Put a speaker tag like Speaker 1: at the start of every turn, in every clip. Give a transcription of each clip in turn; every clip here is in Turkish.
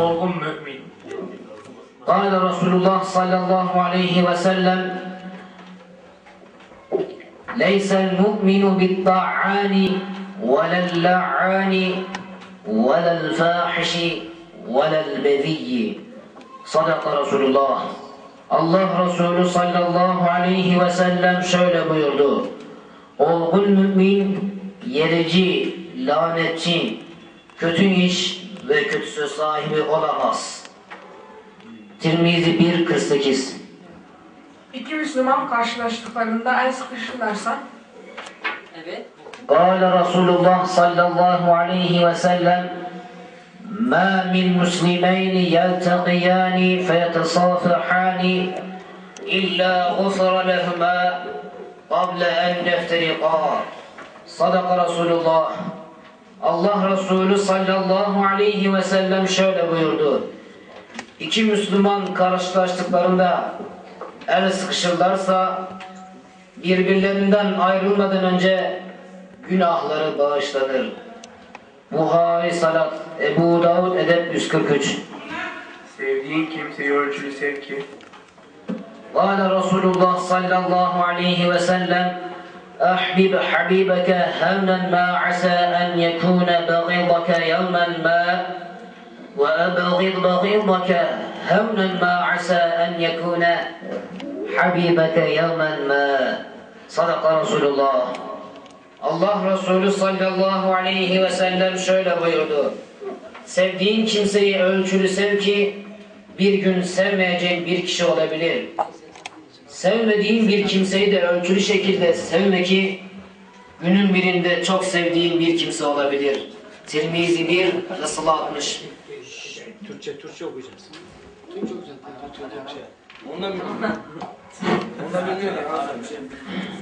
Speaker 1: olgun mümin.
Speaker 2: Kâle Resulullah sallallahu aleyhi ve sellem Leysel mu'minu bitta'ani velel la'ani velel fâhişi velel beziyyi Sadaka Resulullah Allah Resulü sallallahu aleyhi ve sellem şöyle buyurdu. Olgun mümin yerici, lanetçi, kötü iş, ve kötü söz sahibi olamaz. Tirmizi 1.48
Speaker 1: İki Müslüman karşılaştıklarında el sıkışırlarsa
Speaker 3: Evet.
Speaker 2: قال رسول الله صلى الله عليه وسلم ما من مسلمين يلتقيان فيتصافحان إلا غفر لهما قبل أن يفترقا صدق رسول الله Allah Resulü sallallahu aleyhi ve sellem şöyle buyurdu. İki Müslüman karşılaştıklarında el sıkışırlarsa birbirlerinden ayrılmadan önce günahları bağışlanır. Buhari Salat Ebu Davud Edep 143
Speaker 1: Sevdiğin kimseyi ölçülü sev ki.
Speaker 2: Kâle Resulullah sallallahu aleyhi ve sellem أحبب حبيبك هونا ما عسى أن يكون بغيضك يوما ما وأبغض بغيضك هونا ما عسى أن يكون حبيبك يوما ما صدق رسول الله Allah Resulü sallallahu aleyhi ve sellem şöyle buyurdu. Sevdiğin kimseyi ölçülü sev ki bir gün sevmeyeceğin bir kişi olabilir. Sevmediğin bir kimseyi de ölçülü şekilde sevme ki günün birinde çok sevdiğin bir kimse olabilir. Tirmizi 1, Resul 60.
Speaker 4: Türkçe, Türkçe okuyacağız.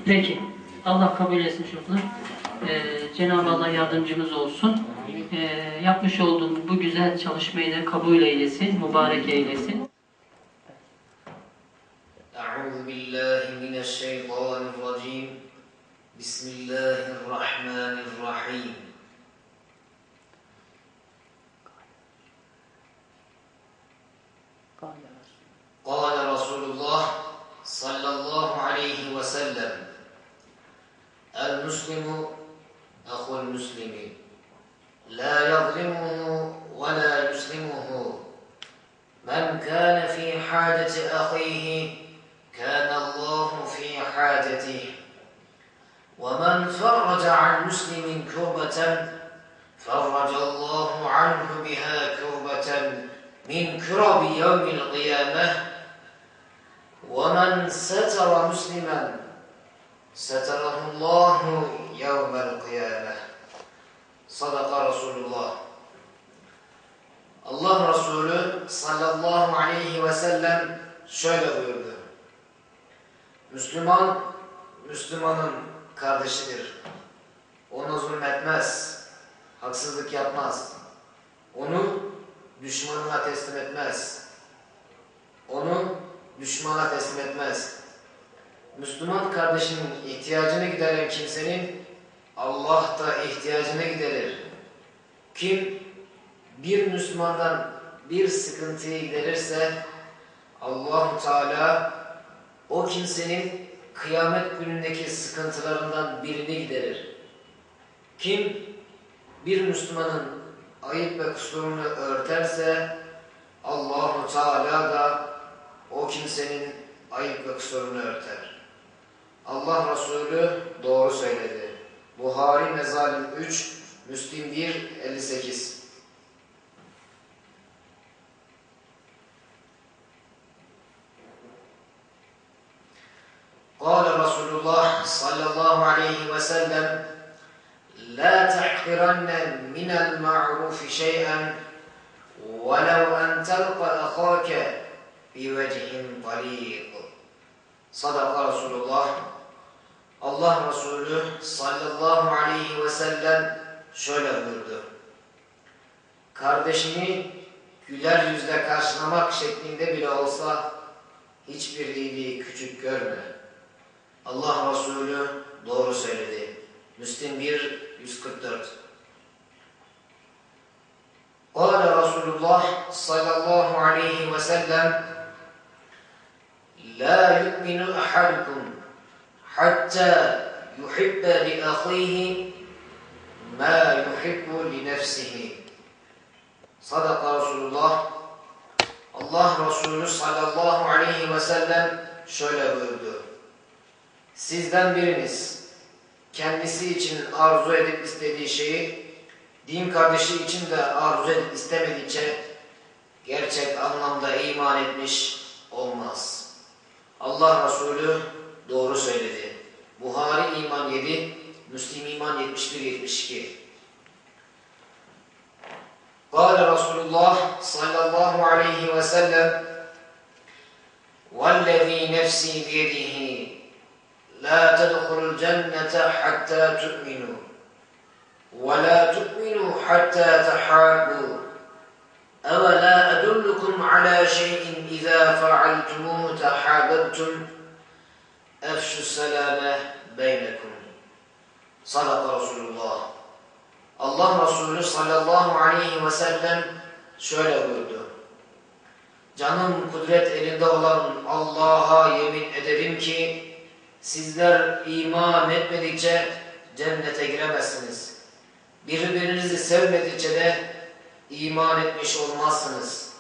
Speaker 3: Peki. Allah kabul etsin çocuklar. Ee, Cenab-ı Allah yardımcımız olsun. Ee, yapmış olduğum bu güzel çalışmayı da kabul eylesin, mübarek eylesin.
Speaker 2: بالله من الشيطان الرجيم. بسم الله الرحمن الرحيم. قال رسول الله صلى الله عليه وسلم المسلم أخو المسلم لا يظلمه ولا يسلمه. من كان في حاجة أخيه من كرب يوم القيامة ومن ستر مسلما ستره الله يوم القيامة صدق رسول الله Allah Resulü sallallahu aleyhi ve sellem şöyle buyurdu. Müslüman, Müslümanın kardeşidir. Ona zulmetmez, haksızlık yapmaz. Onu düşmanına teslim etmez. Onu düşmana teslim etmez. Müslüman kardeşinin ihtiyacını gideren kimsenin Allah da ihtiyacını giderir. Kim bir Müslümandan bir sıkıntıyı giderirse Allahu Teala o kimsenin kıyamet günündeki sıkıntılarından birini giderir. Kim bir Müslümanın ayıp ve kusurunu örterse Allahu Teala da o kimsenin ayıp ve kusurunu örter. Allah Resulü doğru söyledi. Buhari Mezalim 3, Müslim 1, 58. قال رسول الله صلى الله عليه وسلم لا تحقرن من المعروف شيئا ولو أن تلقى أخاك بوجه طليق صدق رسول الله Allah Resulü sallallahu aleyhi ve sellem şöyle buyurdu. Kardeşini güler yüzle karşılamak şeklinde bile olsa hiçbir iyiliği küçük görme. Allah Resulü doğru söyledi. Müslim 1, hatta yuhibbe li ahihi ma yuhibbu li nefsihi. Sadaka Resulullah. Allah Resulü sallallahu aleyhi ve sellem şöyle buyurdu. Sizden biriniz kendisi için arzu edip istediği şeyi din kardeşi için de arzu edip istemedikçe gerçek anlamda iman etmiş olmaz. Allah Resulü doğru söyledi. Buhari iman 7, Müslim iman 71-72. قال رسول الله صلى الله عليه وسلم والذي نفسي بيده لا تدخلوا الجنة حتى تؤمنوا ولا تؤمنوا حتى تحابوا أولا أدلكم على شيء إذا فعلتموه تحاببتم efşü selame beynekum. Sadaka Resulullah. Allah Resulü sallallahu aleyhi ve sellem şöyle buyurdu. Canım kudret elinde olan Allah'a yemin ederim ki sizler iman etmedikçe cennete giremezsiniz. Birbirinizi sevmedikçe de iman etmiş olmazsınız.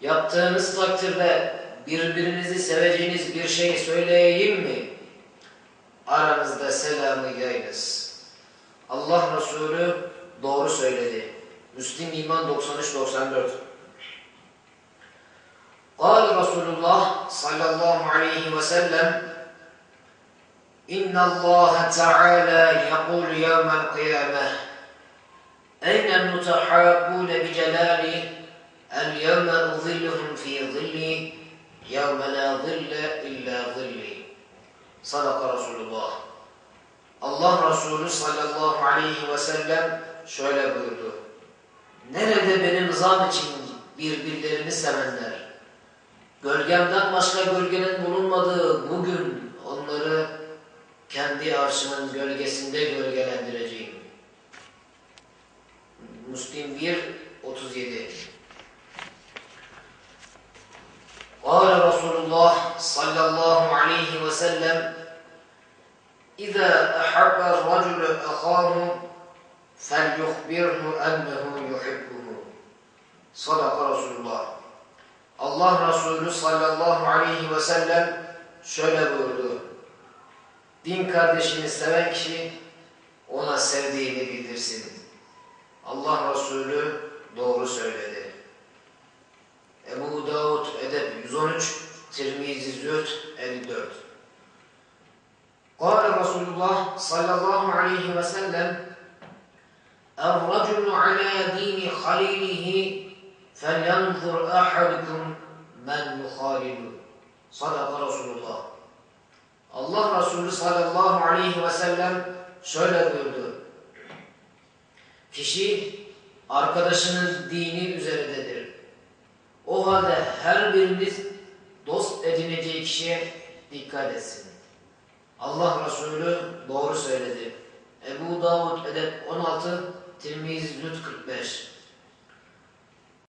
Speaker 2: Yaptığınız takdirde birbirinizi seveceğiniz bir şey söyleyeyim mi? Aranızda selamı yayınız. Allah Resulü doğru söyledi. Müslim İman 93-94 قال رسول الله صلى الله عليه وسلم إن الله تعالى يقول يوم القيامة أين المتحابون بجلالي اليوم أظلهم في ظلي يوم لا ظل إلا ظلي صدق رسول الله Allah Resulü sallallahu aleyhi ve sellem şöyle buyurdu. Nerede benim rızam için birbirlerini sevenler? Gölgemden başka gölgenin bulunmadığı bugün onları kendi arşımın gölgesinde gölgelendireceğim. Müslim 1, 37 قال رسول الله صلى الله عليه وسلم إذا أحب الرجل أخاه فليخبره أنه يحبه صدق رسول الله Allah Resulü sallallahu aleyhi ve sellem şöyle buyurdu. Din kardeşini seven kişi ona sevdiğini bildirsin. Allah الرجل على دين خليله فلينظر أحدكم من يخالل صدق رسول الله Allah Resulü sallallahu aleyhi ve sellem şöyle buyurdu. Kişi arkadaşının dini üzerindedir. O halde her birimiz dost edineceği kişiye dikkat etsin. Allah Resulü doğru söyledi. Ebu Davud Edep 16, Tirmizi Züt 45.